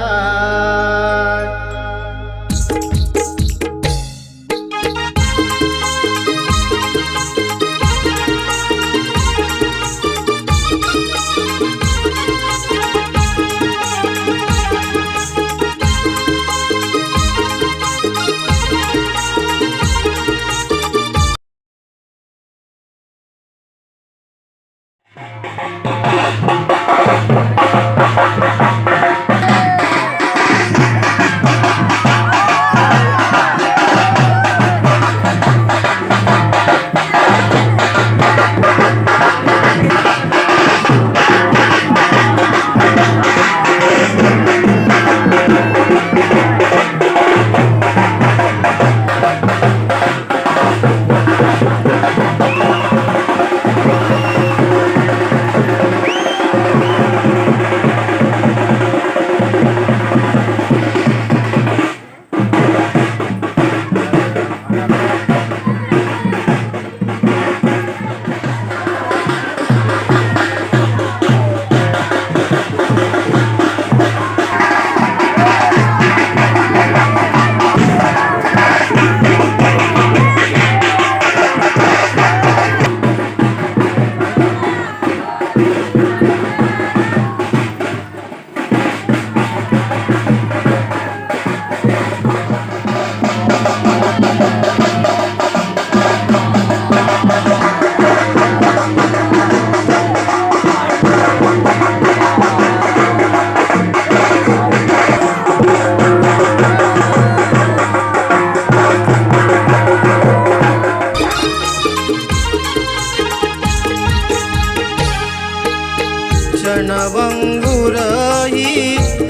गणराज क्षणभंगुरही अर्पितो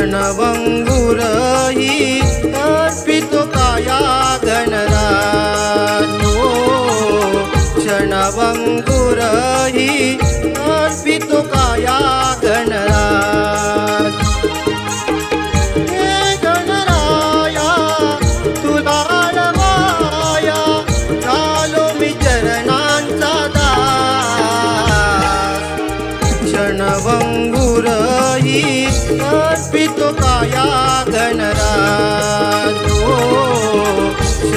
क्षणभंगुरही अर्पितो काया गणराज ओ अर्पितो काया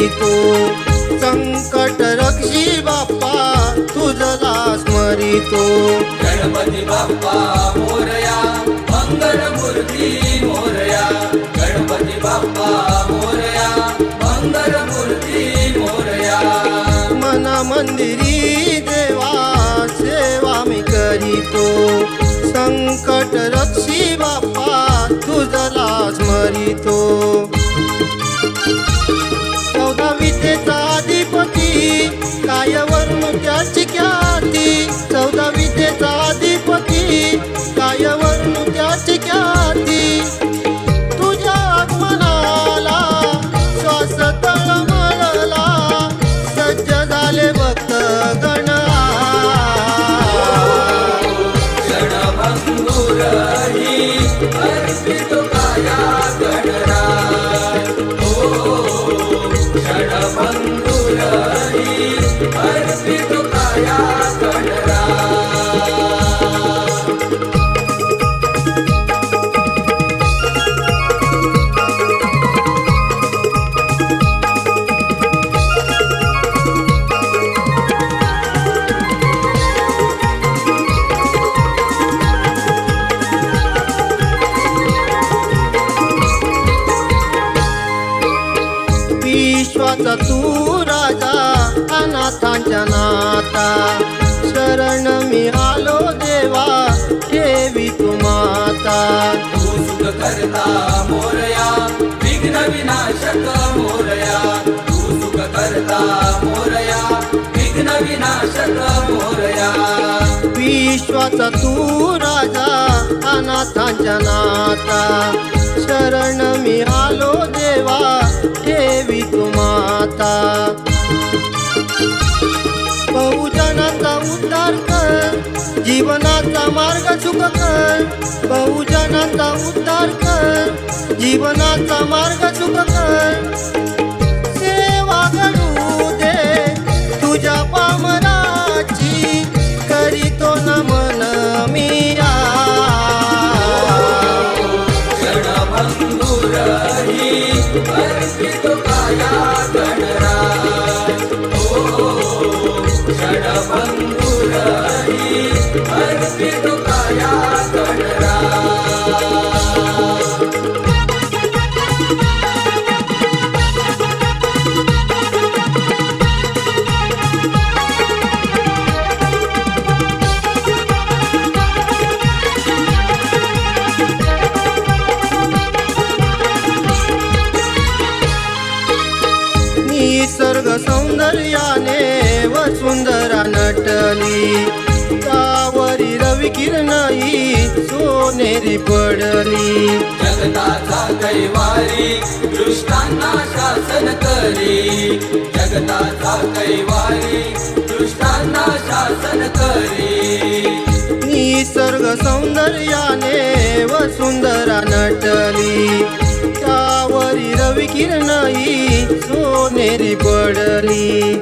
करीतो संकट रक्षी बाप्पा तुझला स्मरितो गणपती बाप्पा मोरया. मंगल मूर्ती मोरया. गणपती बाप्पा मोरया. मंगल मूर्ती मोरया. मन मंदिरी देवा सेवा मी करीतो. संकट रक्षी बाप्पा तुझला स्मरितो विश्वाचा तू राजा अनाथांच्या नाता. शरण मी आलो देवा ठेवी तू माता. तू सुख करता मोरया विघ्न विनाशक मोरया. तू सुख करता मोरया विनाशक मोरया. विश्वाचा तू राजा अनाथांच्या नाता. शरण मी आलो देवा देवी तू माता. बहुजनाचा उद्धार कर जीवनाचा मार्ग सुख कर. बहुजनाचा उद्धार कर जीवनाचा मार्ग सुख कर. सेवा घडू निसर्ग सौंदर्याने सुंदरा नटली विकिरणाई सोनेरी पडली. जगताचा कैवारी दृष्टांना शासन करी. जगताचा कैवारी दृष्टांना शासन करी. निसर्ग सौंदर्याने व सुंदरा नटली. त्यावरी रविकिरणाई सोनेरी पडली.